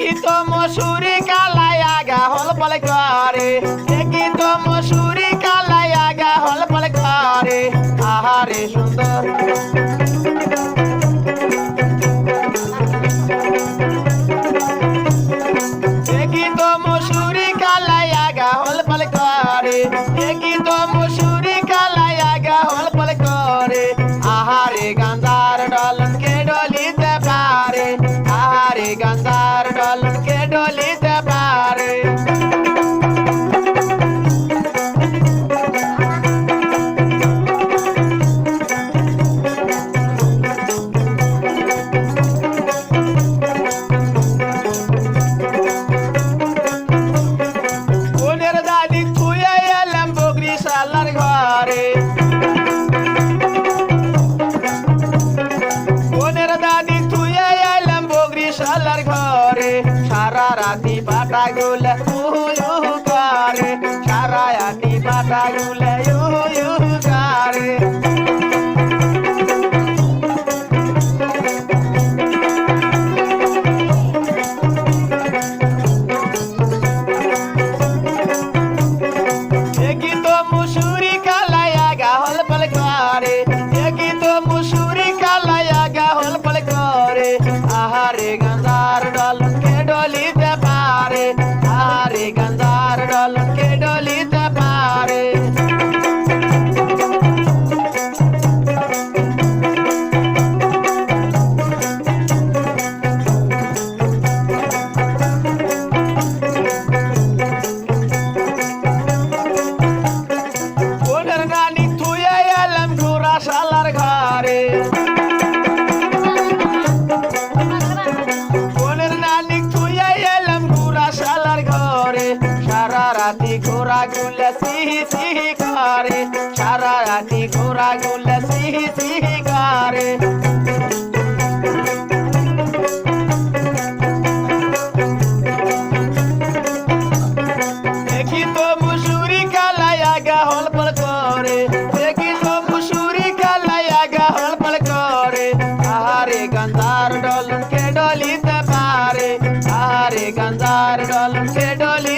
ই তো মসুরি কালাই আগা হল বলে করে चार डाल के করে সারা রাতি বাটা গুলে করে সারা রাতি বাটা গুলে করে রাতি ঘোরা গুলে সিহি সিহি করে সারা রাতি ঘোরা গুলে সিহি সিহি করে দেখি তো মুসুরি কালায়া গাহল পল করে, দেখি তো মুসুরি কালায়া গাহল পল করে। আহারে গন্ধার ডলন কে ডলিতে পারে, আহারে গন্ধার ডলন কে ডলি